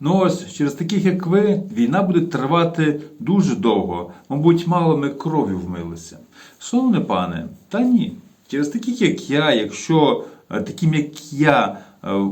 Ну ось через таких, як ви, війна буде тривати дуже довго. Мабуть, мало ми кров'ю вмилися. Шановне пане, та ні. Через таких, як я, якщо е, таким, як я,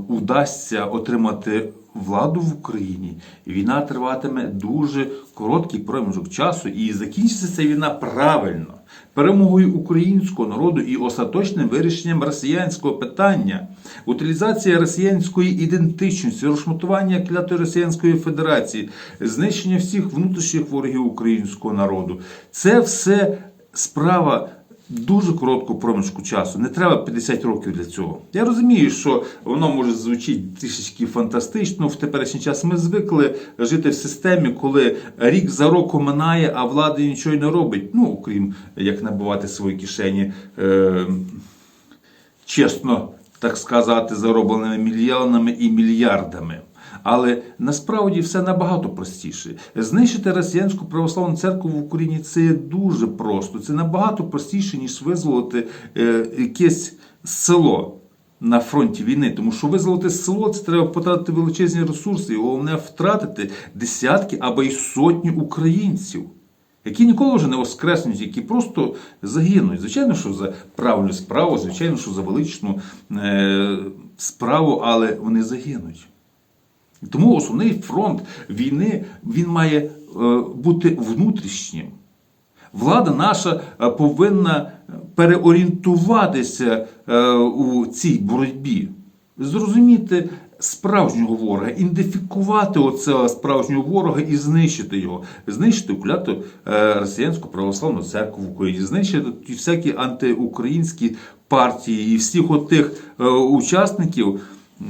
удасться отримати владу в Україні, війна триватиме дуже короткий проміжок часу і закінчиться ця війна правильно. Перемогою українського народу і остаточним вирішенням росіянського питання, утилізація росіянської ідентичності, розшматування клятої Росіянської Федерації, знищення всіх внутрішніх ворогів українського народу. Це все справа дуже короткого проміжку часу. Не треба 50 років для цього. Я розумію, що воно може звучати трішечки фантастично. В теперішній час ми звикли жити в системі, коли рік за роком минає, а влада нічого не робить. Ну, окрім як набивати свої кишені. Е- чесно так сказати, заробленими мільйонами і мільярдами. Але насправді все набагато простіше. Знищити росіянську православну церкву в Україні це дуже просто. Це набагато простіше, ніж визволити е, якесь село на фронті війни. Тому що визволити село це треба потратити величезні ресурси, і головне втратити десятки або й сотні українців які ніколи вже не воскреснуть, які просто загинуть. Звичайно, що за правильну справу, звичайно, що за величну е, справу, але вони загинуть. Тому основний фронт війни він має е, бути внутрішнім. Влада наша е, повинна переорієнтуватися е, у цій боротьбі, зрозуміти справжнього ворога, ідентифікувати оцього справжнього ворога і знищити його, знищити кляту росіянську православну церкву в Україні, знищити всякі антиукраїнські партії і всіх отих учасників.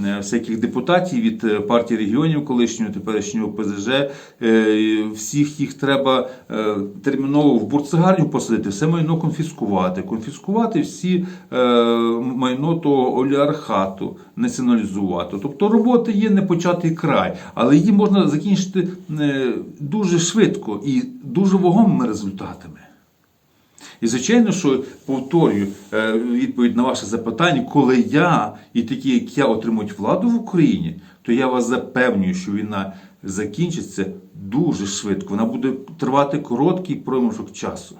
Е, Всяких депутатів від е, партії регіонів колишнього теперішнього ПЗЖ, е, всіх їх треба терміново в бурцегарню посадити, все майно конфіскувати, конфіскувати всі майно того олігархату, націоналізувати. Тобто роботи є непочатий край, але її можна закінчити дуже швидко і дуже вагомими результатами. І звичайно, що повторюю е, відповідь на ваше запитання, коли я і такі, як я, отримують владу в Україні, то я вас запевнюю, що війна закінчиться дуже швидко. Вона буде тривати короткий проміжок часу.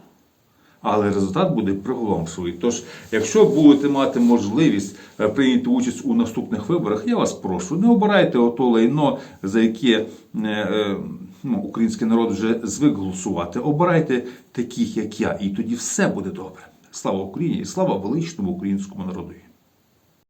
Але результат буде приголомшливий. Тож, якщо будете мати можливість е, прийняти участь у наступних виборах, я вас прошу, не обирайте ото лайно, за яке е, е, ну, український народ вже звик голосувати. Обирайте таких, як я, і тоді все буде добре. Слава Україні! і Слава величному українському народу!